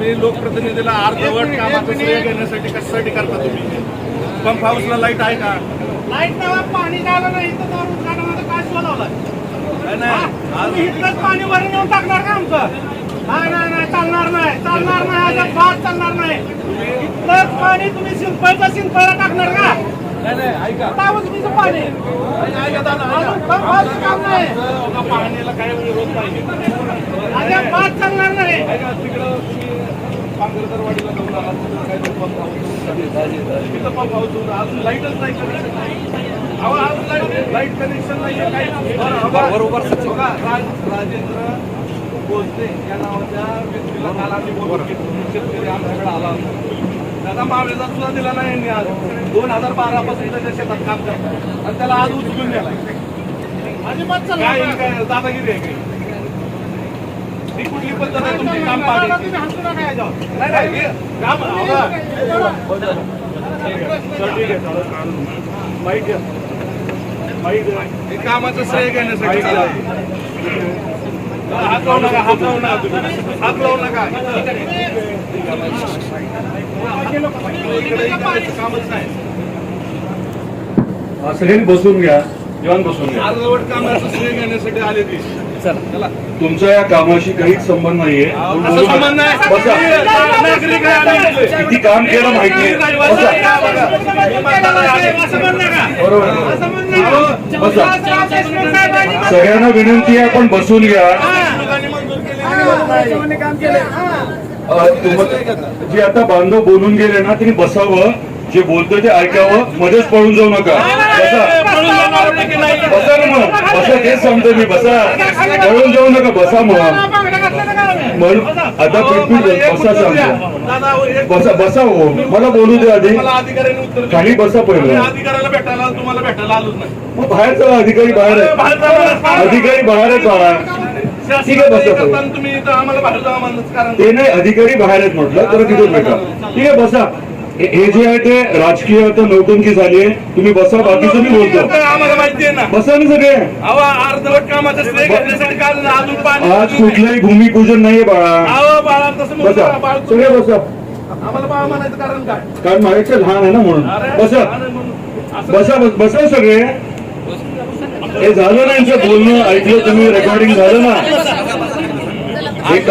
तुम्ही लोकप्रतिनिधीला अर्धवट कामाचं श्रेय घेण्यासाठी कशासाठी करता तुम्ही? पंप हाऊसला लाइट आहे का? लाइट पाणी नाही उद्घाटनाचं काय नाही, नाही. आज तुम्ही इथलंच पाणी वरून येऊन टाकणार का आमचं? नाही नाही नाही चालणार नाही चालणार नाही आता भात चालणार नाही. इथलंच पाणी तुम्ही सिंपलचं सिंपलला टाकणार का? पाणी. पण पाण्याला काय विरोध पाहिजे? चालणार नाही. पांगरदरवाडीला जाऊन आलात तिथं काय तो पंप हाऊस तिथं पंप हाऊस होतं अजून लाईटच नाही कनेक्शन अहो अजून लाइट लाइट कनेक्शन नाही. आहे काही बरोबर राजेंद्र बोलते या नावाच्या व्यक्तीला काल आम्ही बोलून घेतलं. शेतकरी आमच्याकडे आला होता त्याचा मावेजा सुद्धा दिला नाही यांनी आज. दोन हजार बारा पासून त्याच्या शेतात काम करतात. आणि त्याला आज उचलून गेला दादागिरी आहे काही ही कुठली पद्धत आहे? तुमची काम नाही पाहिजे तुम्ही हसू नका याच्यावर. नाही नाही हे काम. माहीत. माहीत कामाचं श्रेय घेण्यासाठी. हात लावू नका हात लावू नका. तुम्ही. हात लावू नका. कामच नाही सगळ्यांनी बसून घ्या. जेवण बसून घ्या. अर्धवट कामाचं श्रेय घेण्यासाठी आले ती. चला तुमचा या कामाशी काहीच संबंध नाहीये. किती काम केलं बसा सगळ्यांना विनंती आहे आपण बसून घ्या जे आता बांधव बोलून गेले ना त्यांनी बसावं जे बोलतोय ते ऐकावं मध्येच पळून जाऊ नका बसा तेच सांगतो मी बसा. पळून जाऊ नका बसा म्हणून आता पिटपीट बसा सांगतो बसा बसा हो. मला बोलू दे आधी. खाली बसा पहिलं. मग बाहेर चला अधिकारी बाहेर काम. अधिकारी बाहेर आहेत बाळा ठीक आहे, बसा ते नाही अधिकारी बाहेर आहेत म्हटलं तर तिथून भेटा. ठीक आहे बसा. हे जे आहे ते राजकीय आता नौटंकी झाली आहे. तुम्ही बसा बाकीचं मी बोलतो. आम्हाला माहिती आहे ना. बसा ना सगळे. अर्धवट कामाचं श्रेय घेण्यासाठी काल अजून पाणी आज कुठलंही भूमिपूजन नाहीये बाळा. अहो बाळा तसं म्हणू बसा. नका, बाळ सगळे बसा. आम्हाला बाळा म्हणायचं कारण काय? कारण माझ्यापेक्षा लहान आहे ना म्हणून. अरे, बसा. अरे म्हणून- असं- बसा बस- बसा सगळे. हे झालं ना यांचं बोलणं ऐकलं तुम्ही रेकॉर्डिंग झालं ना. हे का-